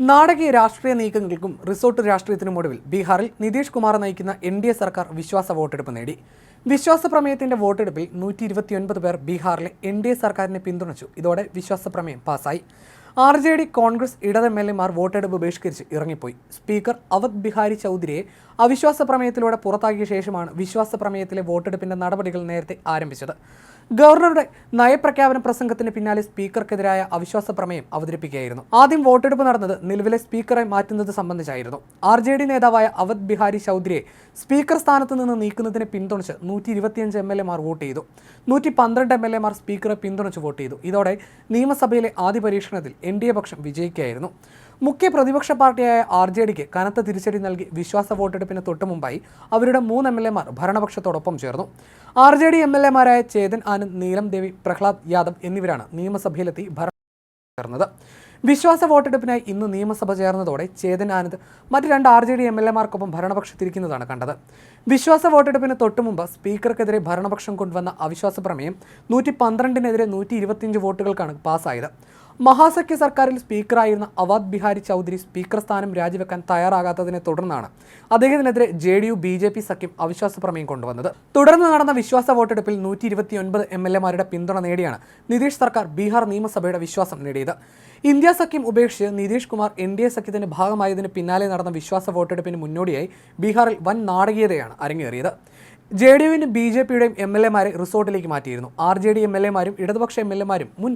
നാടകീയ രാഷ്ട്രീയ നീക്കങ്ങൾക്കും റിസോർട്ട് രാഷ്ട്രീയത്തിനും ഒടുവിൽ ബീഹാറിൽ നിതീഷ് കുമാർ നയിക്കുന്ന എൻ ഡി എ സർക്കാർ വിശ്വാസ വോട്ടെടുപ്പ് നേടി. വിശ്വാസ പ്രമേയത്തിന്റെ വോട്ടെടുപ്പിൽ നൂറ്റി ഇരുപത്തിയൊൻപത് പേർ ബീഹാറിലെ എൻ ഡി എ സർക്കാരിനെ പിന്തുണച്ചു. ഇതോടെ വിശ്വാസ പ്രമേയം പാസായി. ആർ ജെ ഡി കോൺഗ്രസ് ഇടത് എം എൽ എമാർ വോട്ടെടുപ്പ് ബഹിഷ്കരിച്ച് ഇറങ്ങിപ്പോയി. സ്പീക്കർ അവധ് ബിഹാരി ചൗധരിയെ അവിശ്വാസ പ്രമേയത്തിലൂടെ പുറത്താക്കിയ ശേഷമാണ് വിശ്വാസ പ്രമേയത്തിലെ വോട്ടെടുപ്പിന്റെ നടപടികൾ നേരത്തെ ആരംഭിച്ചത്. ഗവർണറുടെ നയപ്രഖ്യാപന പ്രസംഗത്തിന് പിന്നാലെ സ്പീക്കർക്കെതിരായ അവിശ്വാസ പ്രമേയം അവതരിപ്പിക്കുകയായിരുന്നു. ആദ്യം വോട്ടെടുപ്പ് നടന്നത് നിലവിലെ സ്പീക്കറെ മാറ്റുന്നത് സംബന്ധിച്ചായിരുന്നു. ആർ ജെ ഡി നേതാവായ അവധ് ബിഹാരി ചൗധരിയെ സ്പീക്കർ സ്ഥാനത്ത് നിന്ന് നീക്കുന്നതിനെ പിന്തുണച്ച് നൂറ്റി ഇരുപത്തിയഞ്ച് എം എൽ എമാർ വോട്ട് ചെയ്തു. നൂറ്റി പന്ത്രണ്ട് എം എൽ എമാർ സ്പീക്കറെ പിന്തുണച്ച് വോട്ട് ചെയ്തു. ഇതോടെ നിയമസഭയിലെ ആദ്യ പരീക്ഷണത്തിൽ എൻ ഡി എ പക്ഷം വിജയിക്കുകയായിരുന്നു. മുഖ്യ പ്രതിപക്ഷ പാർട്ടിയായ ആർ ജെ ഡിക്ക് കനത്ത തിരിച്ചടി നൽകി വിശ്വാസ വോട്ടെടുപ്പിന് തൊട്ടു മുമ്പായി അവരുടെ മൂന്ന് എം എൽ എമാർ ഭരണപക്ഷത്തോടൊപ്പം ചേർന്നു. R J D M L എമാരായ Chetan Anand Neelam Devi Prahlad Yadav എന്നിവരാണ് നിയമസഭയിലെത്തി ഭരണ വിശ്വാസ വോട്ടെടുപ്പിനായി ഇന്ന് നിയമസഭ ചേർന്നതോടെ ചേതൻ ആനന്ദ് മറ്റ് രണ്ട് R J D M L എമാർക്കൊപ്പം ഭരണപക്ഷത്തിരിക്കുന്നതാണ് കണ്ടത്. വിശ്വാസ വോട്ടെടുപ്പിന് തൊട്ടുമുമ്പ് സ്പീക്കർക്കെതിരെ ഭരണപക്ഷം കൊണ്ടുവന്ന അവിശ്വാസ പ്രമേയം നൂറ്റി പന്ത്രണ്ടിനെതിരെ നൂറ്റി ഇരുപത്തിയഞ്ച് വോട്ടുകൾക്കാണ് പാസ്സായത് മഹാസഖ്യ സർക്കാരിൽ സ്പീക്കറായിരുന്ന അവാദ് ബിഹാരി ചൗധരി സ്പീക്കർ സ്ഥാനം രാജിവെക്കാൻ തയ്യാറാകാത്തതിനെ തുടർന്നാണ് അദ്ദേഹത്തിനെതിരെ J D U B J P സഖ്യം അവിശ്വാസ പ്രമേയം കൊണ്ടുവന്നത്. തുടർന്ന് നടന്ന വിശ്വാസ വോട്ടെടുപ്പിൽ നൂറ്റി ഇരുപത്തിയൊൻപത് എം എൽ എമാരുടെ പിന്തുണ നേടിയാണ് നിതീഷ് സർക്കാർ ബീഹാർ നിയമസഭയുടെ വിശ്വാസം നേടിയത്. ഇന്ത്യ സഖ്യം ഉപേക്ഷിച്ച് Nitish Kumar N D A സഖ്യത്തിന്റെ ഭാഗമായതിന് പിന്നാലെ നടന്ന വിശ്വാസ വോട്ടെടുപ്പിന് മുന്നോടിയായി ബീഹാറിൽ വൻ നാടകീയതയാണ് അരങ്ങേറിയത്. ജെ ഡി യുവിനും ബി ജെ പിയുടെയും എം എൽ എമാരെ റിസോർട്ടിലേക്ക് മാറ്റിയിരുന്നു. R J D M L എമാരും ഇടതുപക്ഷ എം എൽ എമാരും മുൻ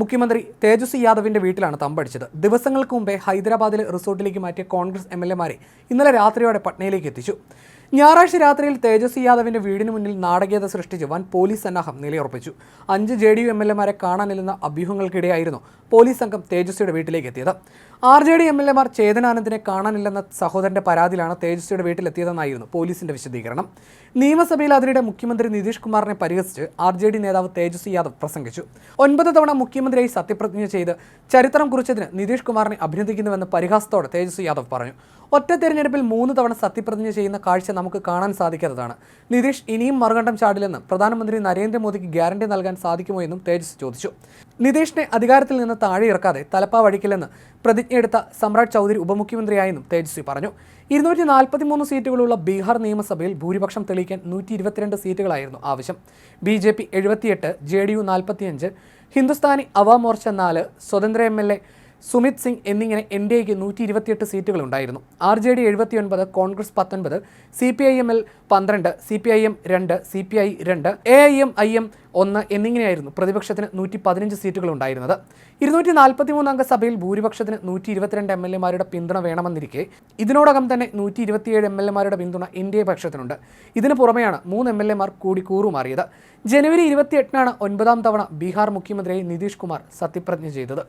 മുഖ്യമന്ത്രി തേജസ്വി യാദവിന്റെ വീട്ടിലാണ് തമ്പടിച്ചത് ദിവസങ്ങൾക്ക് മുമ്പേ ഹൈദരാബാദിലെ റിസോർട്ടിലേക്ക് മാറ്റിയ കോൺഗ്രസ് എം എൽ എമാരെ ഇന്നലെ രാത്രിയോടെ പട്നയിലേക്ക് എത്തിച്ചു. ഞായറാഴ്ച രാത്രിയിൽ തേജസ്വി യാദവിന്റെ വീടിന് മുന്നിൽ നാടകീയത സൃഷ്ടിച്ച് വൻ പോലീസ് സന്നാഹം നിലയുറപ്പിച്ചു. അഞ്ച് J D U M L എമാരെ കാണാനില്ലെന്ന അഭ്യൂഹങ്ങൾക്കിടെയായിരുന്നു പോലീസ് സംഘം തേജസ്വിയുടെ വീട്ടിലേക്ക് എത്തിയത് R J D M L എമാർ ചേതനാനന്ദിനെ കാണാനില്ലെന്ന സഹോദരന്റെ പരാതിയിലാണ് തേജസ്വിയുടെ വീട്ടിലെത്തിയതെന്നായിരുന്നു പോലീസിന്റെ വിശദീകരണം. നിയമസഭയിൽ അതിനിടെ മുഖ്യമന്ത്രി നിതീഷ് കുമാറിനെ പരിഹസിച്ച് ആർ ജെ ഡി നേതാവ് തേജസ്വി യാദവ് പ്രസംഗിച്ചു. ഒൻപത് തവണ മുഖ്യമന്ത്രിയായി സത്യപ്രതിജ്ഞ ചെയ്ത് ചരിത്രം കുറിച്ചതിന് നിതീഷ് കുമാറിനെ അഭിനന്ദിക്കുന്നുവെന്ന് പരിഹാസത്തോടെ തേജസ്വി യാദവ് പറഞ്ഞു. ഒറ്റ തെരഞ്ഞെടുപ്പിൽ മൂന്ന് തവണ സത്യപ്രതിജ്ഞ ചെയ്യുന്ന കാഴ്ച നമുക്ക് കാണാൻ സാധിക്കാത്തതാണ്. നിതീഷ് ഇനിയും മറുകണ്ഠം ചാടില്ലെന്ന് പ്രധാനമന്ത്രി നരേന്ദ്രമോദിക്ക് ഗ്യാരണ്ടി നൽകാൻ സാധിക്കുമോ എന്നും തേജസ് ചോദിച്ചു. നിതീഷിനെ അധികാരത്തിൽ നിന്ന് താഴെ ഇറക്കാതെ തലപ്പാ വഴിക്കില്ലെന്ന് പ്രതിജ്ഞയെടുത്ത സമ്രാട് ചൗധരി ഉപമുഖ്യമന്ത്രിയായെന്നും തേജസ്വി പറഞ്ഞു. ഇരുന്നൂറ്റി നാൽപ്പത്തിമൂന്ന് സീറ്റുകളുള്ള ബീഹാർ നിയമസഭയിൽ ഭൂരിപക്ഷം തെളിയിക്കാൻ നൂറ്റി ഇരുപത്തിരണ്ട് സീറ്റുകളായിരുന്നു ആവശ്യം. ബി ജെ പി എഴുപത്തിയെട്ട് ജെ ഡി യു നാൽപ്പത്തിയഞ്ച് ഹിന്ദുസ്ഥാനി അവാ മോർച്ച നാല് സ്വതന്ത്ര M L A Sumit Singh എന്നിങ്ങനെ എൻ ഡി എക്ക് നൂറ്റി ഇരുപത്തിയെട്ട് സീറ്റുകളുണ്ടായിരുന്നു. ആർ ജെ ഡി എഴുപത്തിയൊൻപത് കോൺഗ്രസ് പത്തൊൻപത് C P I M L പന്ത്രണ്ട് സി പി ഐ എം രണ്ട് സി പി ഐ രണ്ട് A I M I M ഒന്ന് എന്നിങ്ങനെയായിരുന്നു പ്രതിപക്ഷത്തിന് നൂറ്റി പതിനഞ്ച് സീറ്റുകൾ ഉണ്ടായിരുന്നത് ഇരുന്നൂറ്റി നാൽപ്പത്തി മൂന്നംഗ സഭയിൽ ഭൂരിപക്ഷത്തിന് നൂറ്റി ഇരുപത്തിരണ്ട് എം എൽ എമാരുടെ പിന്തുണ വേണമെന്നിരിക്കെ ഇതിനോടകം തന്നെ നൂറ്റി ഇരുപത്തിയേഴ് എം എൽ എമാരുടെ പിന്തുണ ഇന്ത്യ പക്ഷത്തിനുണ്ട്. ഇതിന് പുറമെയാണ് മൂന്ന് എം എൽ എമാർ കൂടി കൂറുമാറിയത്. ജനുവരി ഇരുപത്തിയെട്ടിനാണ് ഒൻപതാം തവണ ബീഹാർ മുഖ്യമന്ത്രിയായി നിതീഷ് കുമാർ സത്യപ്രതിജ്ഞ ചെയ്തത്.